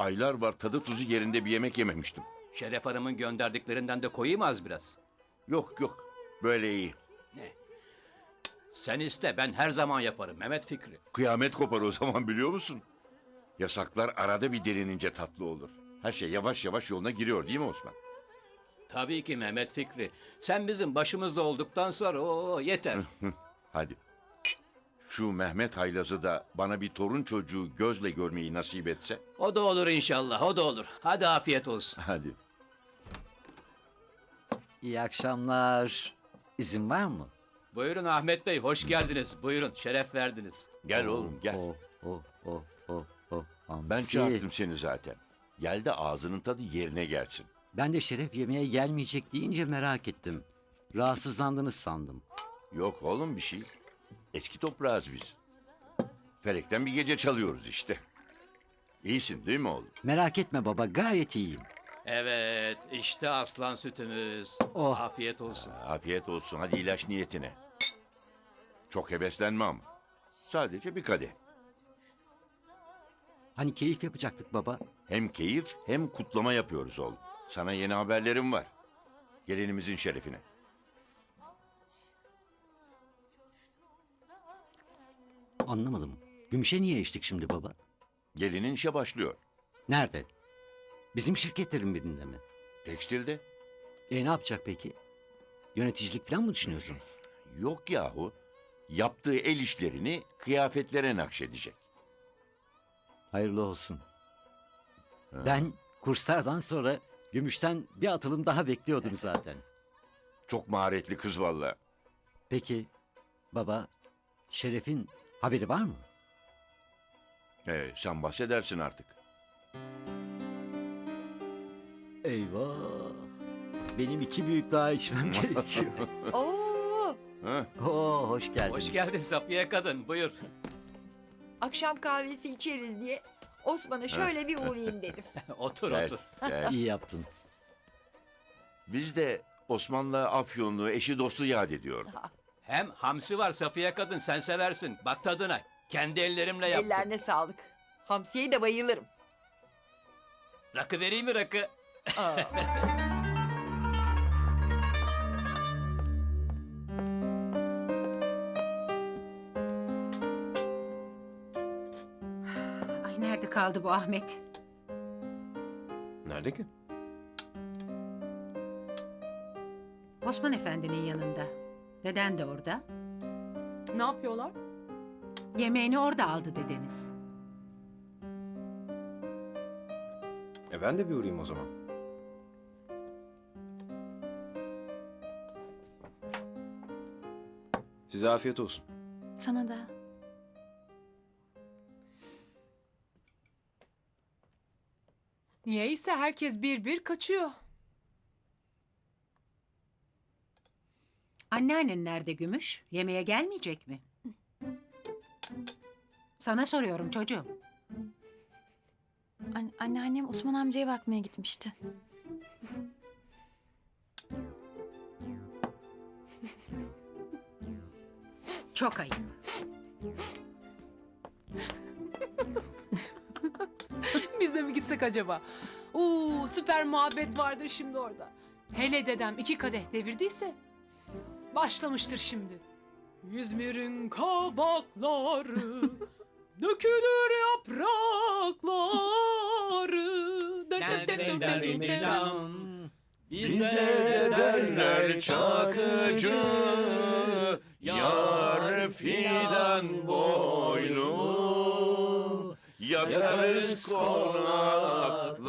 Aylar var tadı tuzu yerinde bir yemek yememiştim. Şeref Hanım'ın gönderdiklerinden de koyayım az biraz. Yok yok böyle iyi. Sen iste ben her zaman yaparım Mehmet Fikri. Kıyamet kopar o zaman biliyor musun? Yasaklar arada bir delinince tatlı olur. Her şey yavaş yavaş yoluna giriyor değil mi Osman? Tabii ki Mehmet Fikri. Sen bizim başımızda olduktan sonra o yeter. Hadi. Şu Mehmet Haylaz'ı da bana bir torun çocuğu gözle görmeyi nasip etse. o da olur inşallah o da olur. Hadi afiyet olsun. Hadi. İyi akşamlar. İzin var mı? Buyurun Ahmet Bey hoş geldiniz. Buyurun şeref verdiniz. Gel oğlum gel. Oh, oh, oh, oh, oh. Hamsi. Ben çağırdım seni zaten. Gel de ağzının tadı yerine gelsin. Ben de Şeref yemeğe gelmeyecek deyince merak ettim. Rahatsızlandınız sandım. Yok oğlum bir şey. Eski toprağız biz. Felekten bir gece çalıyoruz işte. İyisin değil mi oğlum? Merak etme baba gayet iyiyim. Evet işte aslan sütümüz. Oh. Afiyet olsun. Afiyet olsun hadi ilaç niyetine. Çok heveslenme ama. Sadece bir kadeh. Hani keyif yapacaktık baba. Hem keyif hem kutlama yapıyoruz oğlum. Sana yeni haberlerim var. Gelinimizin şerefine. Anlamadım. Gümüşe niye içtik şimdi baba? Gelinin işe başlıyor. Nerede? Bizim şirketlerin birinde mi? Tekstilde. E ne yapacak peki? Yöneticilik falan mı düşünüyorsun? Yok yahu. Yaptığı el işlerini kıyafetlere nakşedecek. Hayırlı olsun. Ben kurslardan sonra Gümüş'ten bir atılım daha bekliyordum zaten. Çok maharetli kız valla. Peki baba Şeref'in haberi var mı? Ee, sen bahsedersin artık. Eyvah. Benim iki büyük daha içmem gerekiyor. Oo, Ha? Oo hoş geldiniz. Hoş geldin Safiye kadın buyur. akşam kahvesi içeriz diye Osman'a şöyle bir uğrayayım dedim. otur Gel, otur. gel. İyi yaptın. Biz de Osman'la Afyonlu eşi dostu yad ediyorduk. Hem hamsi var Safiye kadın sen seversin. Bak tadına. Kendi ellerimle yaptım. Ellerine sağlık. Hamsiye de bayılırım. Rakı vereyim mi rakı? Aa. Ay nerede kaldı bu Ahmet? Nerede ki? Osman Efendi'nin yanında. Deden de orada. Ne yapıyorlar? Yemeğini orada aldı dedeniz. E ben de bir uğrayayım o zaman. Size afiyet olsun. Sana da. Niyeyse herkes bir bir kaçıyor. Anneannen nerede Gümüş? Yemeğe gelmeyecek mi? Sana soruyorum çocuğum. An- anneannem Osman amcaya bakmaya gitmişti. Çok ayıp. Biz de mi gitsek acaba? Oo, süper muhabbet vardır şimdi orada. Hele dedem iki kadeh devirdiyse başlamıştır şimdi. İzmir'in kavakları dökülür yaprakları. Bize derler çakıcı, yar fidan boynu, yatarız konaklarda.